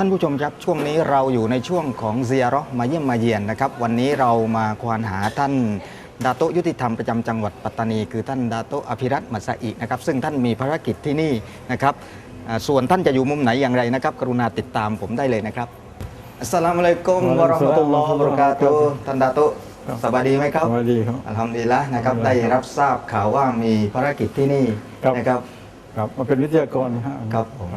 ท่านผู้ชมครับช่วงนี้เราอยู่ในช่วงของเซียร์มาเยี่ยมมาเยียนนะครับ วันนี้เรามาควานหาท่านดาโตะยุติธรรมประจำจังหวัดปัตตานี คือท่านดาโตะอภิรัตน์มัสอินะครับ ซึ่งท่านมีภารกิจที่นี่นะครับอ่าส่วนท่านจะอยู่มุมไหนอย่างไรนะครับ กรุณาติดตามผมได้เลยนะครับอัสสลามุอะลัยกุมวะเราะห์มะตุลลอฮ์วะบะเราะกาตุฮ์ท่านดาโตะสบายดีไหมครับสวัสดีครับอัลฮัมดุลิลละนะครับอัลฮัมดุลิลได้ละรับทราบข่าวว่ามีภารกิจที่นี่ครับนะครับครับมาเป็นวิทยากรนะฮะครับผม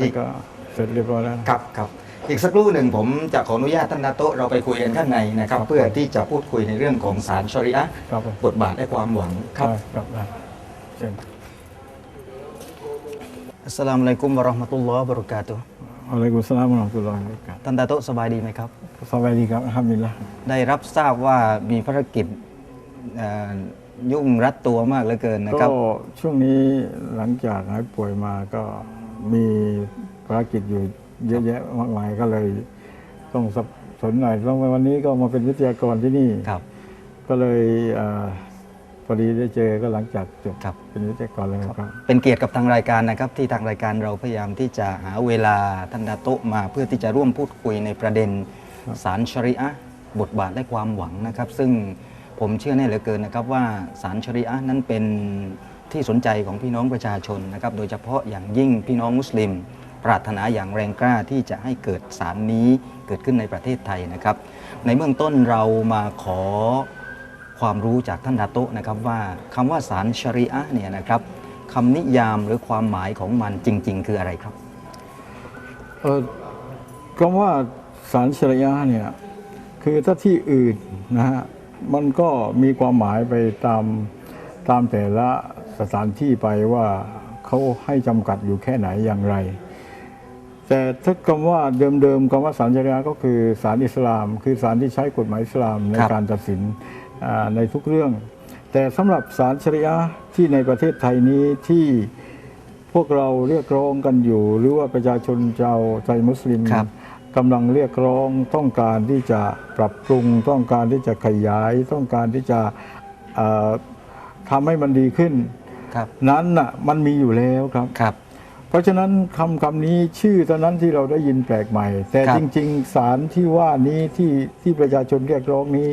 อีกก็เสร็จเรียบร้อยแล้วนะครับครับอีกสักครู่หนึ่งผมจะขออนุญาตท่านนาโตะเราไปคุยกันข้างในนะครับครับเพื่อที่จะพูดคุยในเรื่องของสารชริอะห์ครับผม บทบาทและความหวังครับได้ครับได้เชิญอัสสลามุอะลัยกุมวะเราะห์มะตุลลอฮ์วะบะเราะกาตุฮ์อะลัยกุมสลามวะเราะห์มะตุลลอฮ์วะบะเราะกาตุฮ์ท่านนาโตะสบายดีไหมครับสบายดีครับอัลฮัมดุลิลละได้รับทราบว่ามีภารกิจเอ่อยุ่งรัดตัวมากเหลือเกินนะคก็รับช่วงนี้หลังจากหายป่วยมาก็มี ภารกิจอยู่เยอะแยะมากมายก็เลยต้องสับสนหน่อยต้องวันนี้ก็มาเป็นวิทยากรที่นี่ครับ ก็เลยเอ่อพอดีได้เจอก็หลังจากจบครับ เป็นวิทยากรเลยครับ เป็นเกียรติกับทางรายการนะครับที่ทางรายการเราพยายามที่จะหาเวลาท่านดาโตะมาเพื่อที่จะร่วมพูดคุยในประเด็นสารชริอะห์บทบาทและความหวังนะครับ ซึ่งผมเชื่อแน่เหลือเกินนะครับว่าสารชริอะห์นั้นเป็นที่สนใจของพี่น้องประชาชนนะครับโดยเฉพาะอย่างยิ่งพี่น้องมุสลิม ปรารถนาอย่างแรงกล้าที่จะให้เกิดสารนี้เกิดขึ้นในประเทศไทยนะครับ ในเบื้องต้นเรามาขอความรู้จากท่านดาโตะนะครับว่าคำว่าสารชริอะเนี่ยนะครับคำนิยามหรือความหมายของมันจริง ๆ คืออะไรครับเออคำว่าสารชริยะเนี่ยคือถ้าที่อื่นนะฮะมันก็มีความหมายไปตามตามแต่ละสถานที่ไปว่าเขาให้จำกัดอยู่แค่ไหนอย่างไร แต่ถ้าคำว่าเดิมๆคำว่าสารชริยะห์ก็คือสารอิสลาม คือสารที่ใช้กฎหมายอิสลามในครับการตัดสินอ่าในทุกเรื่อง แต่สำหรับสารชริยะห์ที่ในประเทศไทยนี้ที่พวกเราเรียกร้องกันอยู่ หรือว่าประชาชนชาวไทยมุสลิมครับกำลังเรียกร้องต้องการที่จะปรับปรุง ต้องการที่จะขยาย ต้องการที่จะเอ่อทำให้มันดีขึ้นครับนั้นน่ะมันมีอยู่แล้วครับครับ เพราะฉะนั้นคำคำนี้ชื่อตอนนั้นที่เราได้ยินแปลกใหม่ แต่ครับ จริง ๆ สารที่ว่านี้ที่ที่ประชาชนเรียกร้องนี้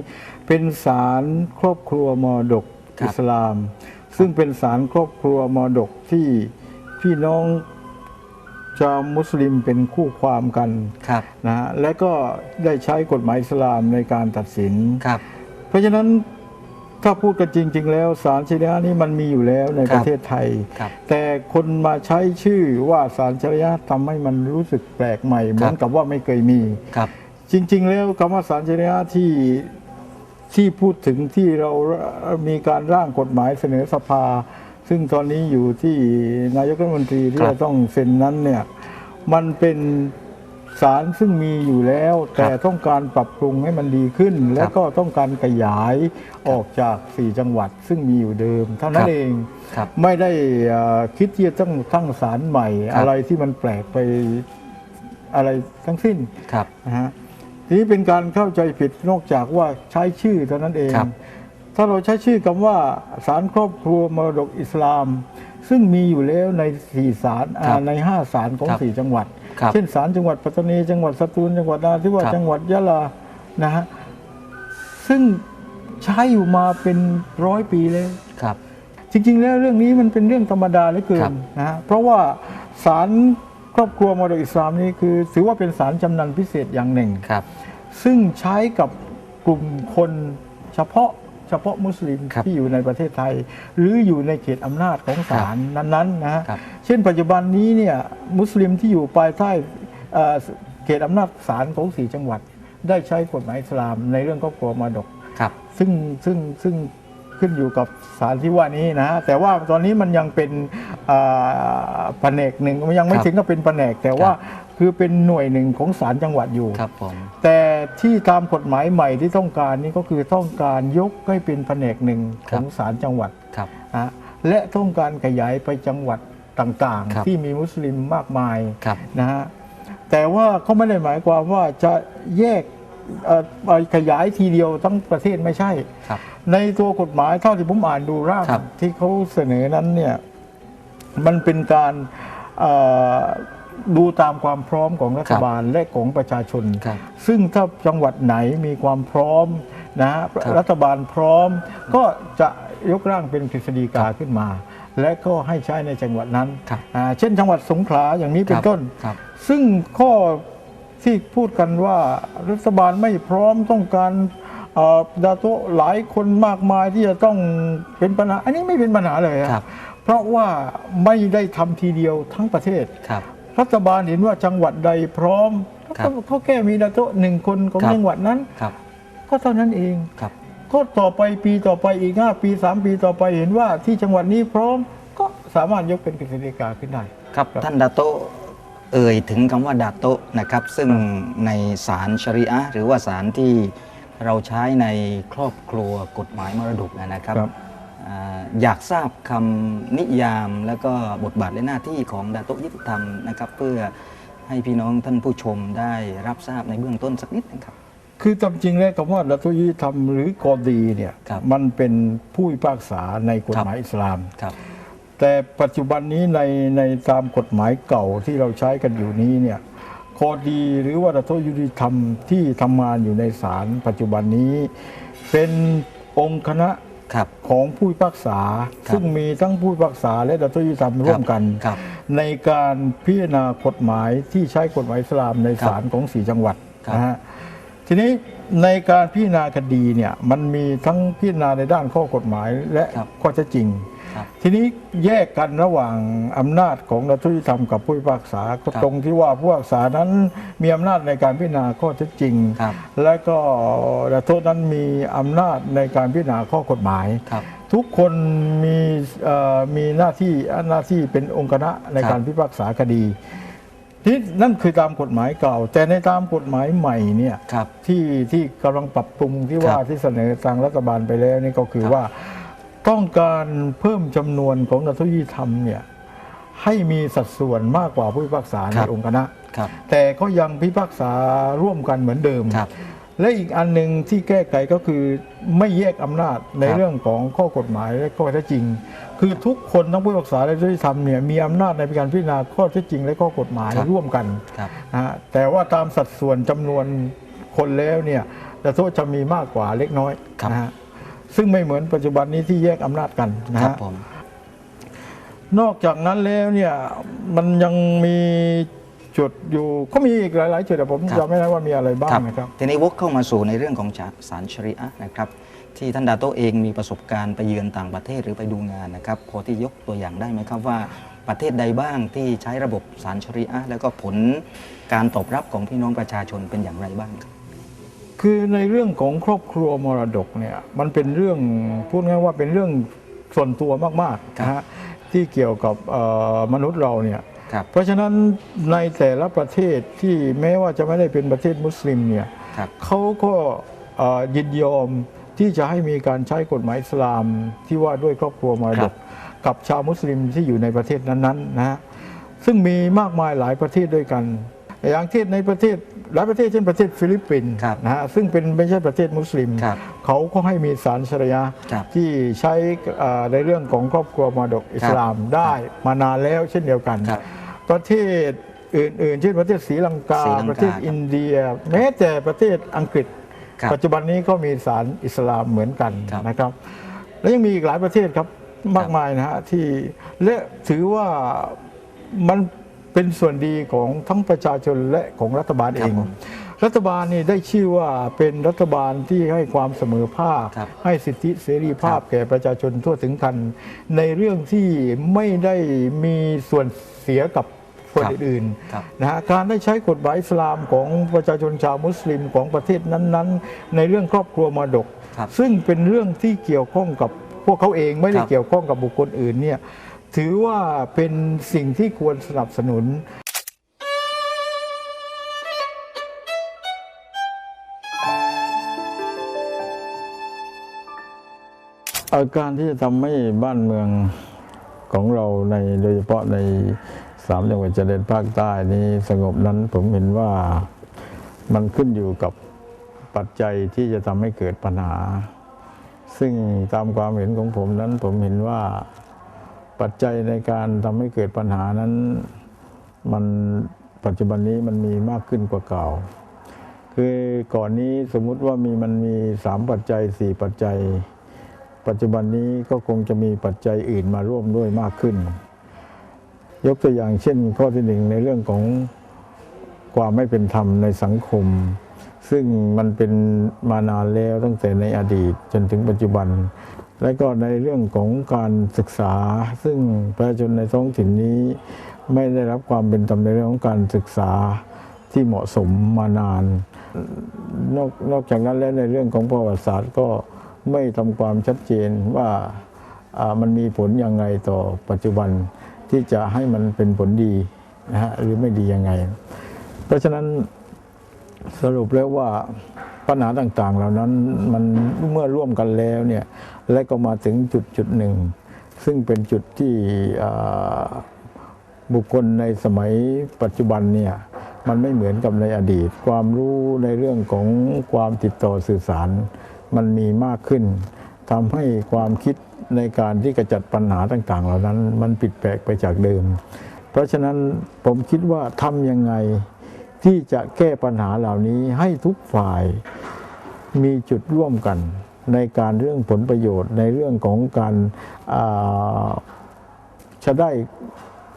เป็นสารครอบครัวมรดกครับอิสลาม ซึ่งเป็นสารครอบครัวมรดกที่พี่น้องชาวมุสลิมเป็นคู่ความกันครับนะฮะและก็ได้ใช้กฎหมายอิสลามในการตัดสิน ครับ เพราะฉะนั้น ถ้าพูดกันจริง ๆ แล้วสารชริยะห์นี้มันมีอยู่แล้วในครับประเทศไทยครับแต่คนมาใช้ชื่อว่าสารชริยะห์ทำให้มันรู้สึกแปลกใหม่ เหมือนกับว่าไม่เคยมีครับ จริง ๆ แล้วคำว่าสารชริยะห์ที่ที่พูดถึงที่เรามีการร่างกฎหมายเสนอสภา ซึ่งตอนนี้อยู่ที่นายกรัฐมนตรีที่ครับจะต้องเซ็นนั้นเนี่ยมันเป็น สารซึ่งมีอยู่แล้ว แต่ต้องการปรับปรุงให้มันดีขึ้น และก็ต้องการขยายออกจาก 4 จังหวัดซึ่งมีอยู่เดิมเท่านั้ครันบเองครับไม่ได้เอ่อคิดที่จะต้องตั้งสารใหม่ครับอะไรที่มันแปลกไปอะไรทั้งสิ้นครับนะฮะทีนี้เป็นการเข้าใจผิดนอกจากว่าใช้ชื่อเท่านั้นเองครับถ้าเราใช้ชื่อคำว่าสารครอบครัวมรดกอิสลาม ซึ่งมีอยู่แล้วในสี่ศาลอ่าครับในห้าศาลของครับสี่จังหวัด ครับ เช่นศาลจังหวัดปัตตานี จังหวัดสตูลจังหวัดนราธิวาสครับ จังหวัดยะลานะฮะซึ่งใช้อยู่มาเป็นร้อยปีแล้ว ครับ จริงๆ แล้วเรื่องนี้มันเป็นเรื่องธรรมดาเหลือเกิครันบนะฮะเพราะว่าศาลครอบครัวมรดกอิสลามนี้คือ ถือว่าเป็นศาลจำนันพิเศษอย่างหนึ่ง ครับ ซึ่งใช้กับกลุ่มคนเฉพาะ เฉพาะมุสลิมครับที่อยู่ในประเทศไทย หรืออยู่ในเขตอำนาจของศาลนั้นๆนะฮะครับเช่นปัจจุบันนี้เนี่ยมุสลิมที่อยู่ภายใต้เอ่อเขตอำนาจศาลของสี่จังหวัด ได้ใช้กฎหมายอิสลามในเรื่องครอบครัวมรดก ครับ ซึ่งซึ่งซึ่ง ขึ้นอยู่กับสารที่ว่านี้นะฮะแต่ว่าตอนนี้มันยังเป็นอ่าแผนกหนึ่งมันยังไม่ครับถึงกับเป็นแผนก แต่ว่าคือเป็นหน่วยหนึ่งของศาลจังหวัดอยู่ครับผมแต่ที่ตามกฎหมายใหม่ที่ต้องการนี่ก็คือต้องการยกให้เป็นแผนกหนึ่งของศาลจังหวัดครับนะฮะและต้องการขยายไปจังหวัดต่างครับๆที่มีมุสลิมมากมายครับนะฮะแต่ว่าเขาไม่ได้หมายความว่าจะแยกเอ่อไป ขยายทีเดียวทั้งประเทศไม่ใช่ครับในตัวกฎหมายเท่าที่ผมอ่านดูร่างครับที่เขาเสนอนั้นเนี่ยมันเป็นการเอ่อดูตามความพร้อมของรัฐบาลและของประชาชนครับซึ่งถ้าจังหวัดไหนมีความพร้อมนะฮะครับรัฐบาลพร้อม ก็จะยกร่างเป็นกฤษฎีกาขึ้นมา และก็ให้ใช้ในจังหวัดนั้นครับอ่าเช่นจังหวัดสงขลาอย่างนี้เป็นต้นครับซึ่งข้อ ที่พูดกันว่ารัฐบาลไม่พร้อมต้องการเอ่อดาโตะหลายคนมากมายที่จะต้องเป็นปัญหา อันนี้ไม่เป็นปัญหาเลยอะครับ เพราะว่าไม่ได้ทำทีเดียวทั้งประเทศครับ รัฐบาลเห็นว่าจังหวัดใดพร้อมครับครับแค่มีดาโตะหนึ่งคนของครับจังหวัดนั้นครับก็เท่านั้นเองครับก็ต่อไปปีต่อไปอีก5ปี3ปีต่อไปเห็นว่าที่จังหวัดนี้พร้อมก็สามารถยกเป็นกฤษฎีกาขึ้นได้ ครับครับท่านดาโตะ เอ่ยถึงคำว่าดาโตะนะครับ ซึ่งในศาลชริอะห์หรือว่าศาลที่เราใช้ในครอบครัวกฎหมายมรดกนะครับครับ อ่าอยากทราบคำนิยามและก็บทบาทและหน้าที่ของดาโตะยุติธรรมนะครับ เพื่อให้พี่น้องท่านผู้ชมได้รับทราบในเบื้องต้นสักนิดนะครับ คือตามจริงแล้วคำว่ารัฐยุติธรรมหรือกอดีเนี่ยครับ มันเป็นผู้พิพากษาในกฎหมายอิสลาม ครับ แต่ปัจจุบันนี้ในในตามกฎหมายเก่าที่เราใช้กันอยู่นี้เนี่ยคอดีหรือว่ารัฐยุติธรรมที่ทำงานอยู่ในศาลปัจจุบันนี้ เป็นองค์คณะครับของผู้พิพากษาครับซึ่งมีทั้งผู้พิพากษาและรัฐยุติธรรมร่วมกันครับในการพิจารณากฎหมายที่ใช้กฎหมายอิสลามในศาลของสี่จังหวัดครับนะฮะทีนี้ในการพิจารณาคดีเนี่ยมันมีทั้งพิจารณาในด้านข้อกฎหมายและครับข้อเท็จจริงครับ ทีนี้แยกกันระหว่างอำนาจของรัฐยุติธรรมกับผู้พิพากษาก็ครับตรงที่ว่าผู้พิพากษานั้นมีอำนาจในการพิจารณาข้อเท็จจริงครับและก็รัฐโทษนั้นมีอำนาจในการพิจารณาข้อกฎหมายครับทุกคนมีเอ่อมีหน้าที่หน้าที่เป็นองค์คณะในครับการพิพากษาคดีที่นั่นคือตามกฎหมายเก่า แต่ในตามกฎหมายใหม่เนี่ยครับที่ที่กำลังปรับปรุงที่ว่าครับที่เสนอทางรัฐบาลไปแล้วนี่ก็คือครับว่า ต้องการเพิ่มจำนวนของนักธุรกิจธรรมเนี่ยให้มีสัดส่วนมากกว่าผู้พิพากษาในองค์คณะครับแต่ก็ยังพิพากษาร่วมกันเหมือนเดิมครับและอีกอันหนึ่งที่แก้ไขก็คือไม่แยกอำนาจในครับเรื่องของข้อกฎหมายและข้อเท็จจริง คือทุกคนทั้งผู้พิพากษาและผู้ยุติธรรมเนี่ยมีอำนาจในการพิจารณาข้อเท็จจริง และข้อกฎหมายครับร่วมกันครับนะฮะแต่ว่าตามสัดส่วนจำนวนคนแล้วเนี่ยแต่โทษจะมีมากกว่าเล็กน้อยครับนะฮะ ซึ่งไม่เหมือนปัจจุบันนี้ที่แยกอำนาจกันนะครับฮะผมนอกจากนั้นแล้วเนี่ยมันยังมีจุดอยู่ก็มีอีกหลาย ๆ จุดแต่ผมครับจำไม่ได้ว่ามีอะไรบ้างนะครับ ทีนี้วกเข้ามาสู่ในเรื่องของศาลชริอะห์นะครับ ที่ท่านดาโตเองมีประสบการณ์ไปเยือนต่างประเทศหรือไปดูงานนะครับพอที่ยกตัวอย่างได้ไหมครับว่าประเทศใดบ้างที่ใช้ระบบศาลชริอะห์แล้วก็ผลการตอบรับของพี่น้องประชาชนเป็นอย่างไรบ้างครับ คือในเรื่องของครอบครัวมรดกเนี่ยมันเป็นเรื่องพูดง่ายๆว่าเป็นเรื่องส่วนตัวมากๆนะฮะที่เกี่ยวกับเอ่อมนุษย์เราเนี่ยครับเพราะฉะนั้นในแต่ละประเทศที่แม้ว่าจะไม่ได้เป็นประเทศมุสลิมเนี่ยครับเขาก็เอ่อยินยอมที่จะให้มีการใช้กฎหมายอิสลามที่ว่าด้วยครอบครัวมรดกกับชาวมุสลิมที่อยู่ในประเทศนั้นๆนะฮะซึ่งมีมากมายหลายประเทศด้วยกัน อย่างที่ในประเทศหลายประเทศเช่นประเทศฟิลิปปินส์ครับนะฮะซึ่งเป็นไม่ใช่ประเทศมุสลิมครับเขาก็ให้มีศาลชริยะห์ครับที่ใช้เอ่อในเรื่องของครอบครัวมรดกอิสลามได้มานานแล้วเช่นเดียวกันครับประเทศอื่นๆเช่นประเทศศรีลังกาศรีลังกา ประเทศอินเดีย แม้แต่ประเทศอังกฤษครับปัจจุบันนี้ก็มีศาลอิสลามเหมือนกันครับนะครับ และยังมีอีกหลายประเทศครับมากมายนะฮะที่และถือว่ามัน เป็นส่วนดีของทั้งประชาชนและของรัฐบาลคเอรับงผมรัฐบาลนี่ได้ชื่อว่าเป็นรัฐบาลที่ให้ความเสมอภาค ครับให้สิทธิเสรีภาพครับแก่ประชาชนทั่วถึงกัน ในเรื่องที่ไม่ได้มีส่วนเสียกับคนครับอื่นครับ ๆนะฮะการได้ใช้กฎหมายอิสลามของประชาชนชาวมุสลิมของประเทศนั้นๆ ในเรื่องครอบครัวมรดก ครับซึ่งเป็นเรื่องที่เกี่ยวข้องกับพวกเขาเองไม่ได้ครับ เกี่ยวข้องกับบุคคลอื่นเนี่ย ถือว่าเป็นสิ่งที่ควรสนับสนุนอาการที่จะทำให้บ้านเมืองของเราในโดยเฉพาะในสามจังหวัดชายแดนภาคใต้นี้สงบนั้นผมเห็นว่ามันขึ้นอยู่กับปัจจัยที่จะทำให้เกิดปัญหา ซึ่งตามความเห็นของผมนั้นผมเห็นว่า ปัจจัยในการทำให้เกิดปัญหานั้นมันปัจจุบันนี้มันมีมากขึ้นกว่าเก่า คือก่อนนี้สมมุติว่ามีมันมีสามปัจจัยสี่ปัจจัย ปัจจุบันนี้ก็คงจะมีปัจจัยอื่นมาร่วมด้วยมากขึ้น ยกตัวอย่างเช่น ข้อที่หนึ่งในเรื่องของความไม่เป็นธรรมในสังคม ซึ่งมันเป็นมานานแล้วตั้งแต่ในอดีตจนถึงปัจจุบัน และก็ในเรื่องของการศึกษา ซึ่งประชาชนในท้องถิ่นนี้ ไม่ได้รับความเป็นธรรมในเรื่องของการศึกษาที่เหมาะสมมานาน นอกนอกจากนั้นแล้วในเรื่องของประวัติศาสตร์ก็ไม่ทำความชัดเจนว่าอ่ามันมีผลยังไงต่อปัจจุบันที่จะให้มันเป็นผลดีนะฮะหรือไม่ดียังไง เพราะฉะนั้นสรุปแล้วว่า ปัญหาต่างๆ เหล่านั้นมันเมื่อร่วมกันแล้วเนี่ยและก็มาถึงจุดจุดหนึ่ง ซึ่งเป็นจุดที่บุคคลในสมัยปัจจุบันเนี่ยมันไม่เหมือนกับในอดีต ความรู้ในเรื่องของความติดต่อสื่อสาร มันมีมากขึ้นทำให้ความคิดในการที่จะจัดปัญหาต่าง ๆ เหล่านั้น มันผิดแปลกไปจากเดิม เพราะฉะนั้นผมคิดว่าทำยังไง ที่จะแก้ปัญหาเหล่านี้ให้ทุกฝ่ายมีจุดร่วมกันในการเรื่องผลประโยชน์ในเรื่องของการจะได้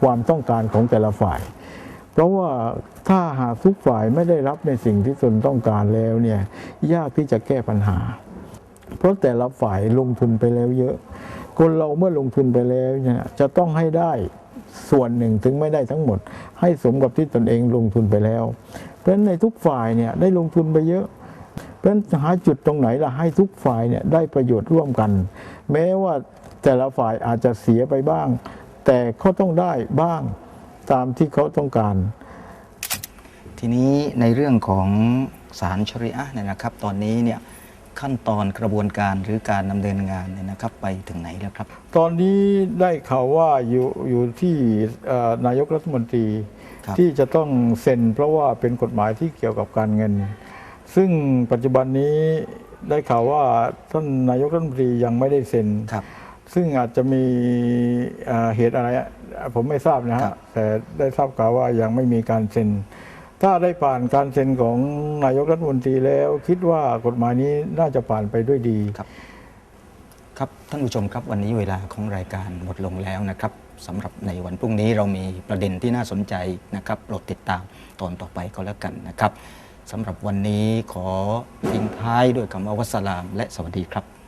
ความต้องการของแต่ละฝ่าย เพราะว่าถ้าหากทุกฝ่ายไม่ได้รับในสิ่งที่ตนต้องการแล้วเนี่ยยากที่จะแก้ปัญหา เพราะแต่ละฝ่ายลงทุนไปแล้วเยอะ คนเราเมื่อลงทุนไปแล้วเนี่ยจะต้องให้ได้ ส่วนหนึ่งถึงไม่ได้ทั้งหมด ให้สมกับที่ตนเองลงทุนไปแล้ว เพราะฉะนั้นในทุกฝ่ายเนี่ยได้ลงทุนไปเยอะ เพราะฉะนั้นหาจุดตรงไหนล่ะให้ทุกฝ่ายเนี่ยได้ประโยชน์ร่วมกัน แม้ว่าแต่ละฝ่ายอาจจะเสียไปบ้าง แต่เขาต้องได้บ้างตามที่เขาต้องการ ทีนี้ในเรื่องของศาลชริอะเนี่ยนะครับ ตอนนี้เนี่ย ขั้นตอนกระบวนการหรือการดำเนินงานเนี่ยนะครับไปถึงไหนแล้วครับ ตอนนี้ได้ข่าวว่าอยู่อยู่ที่เอ่อนายกรัฐมนตรีครับที่จะต้องเซ็น เพราะว่าเป็นกฎหมายที่เกี่ยวกับการเงิน ซึ่งปัจจุบันนี้ได้ข่าวว่าท่านนายกรัฐมนตรียังไม่ได้เซ็นครับซึ่งอาจจะมีเอ่อเหตุอะไรอะผมไม่ทราบนะครัฮะบแต่ได้ทราบข่าวว่ายังไม่มีการเซ็น ถ้าได้ผ่านการเซ็นของนายกรัฐมนตรีแล้ว คิดว่ากฎหมายนี้น่าจะผ่านไปด้วยดี ครับ ครับท่านผู้ชมครับวันนี้เวลาของรายการหมดลงแล้วนะครับสำหรับในวันพรุ่งนี้เรามีประเด็นที่น่าสนใจนะครับโปรดติดตามตอนต่อไปก็แล้วกันนะครับสำหรับวันนี้ขอทิ้งท้ายด้วยคำว่าวัสสลาม และสวัสดีครับ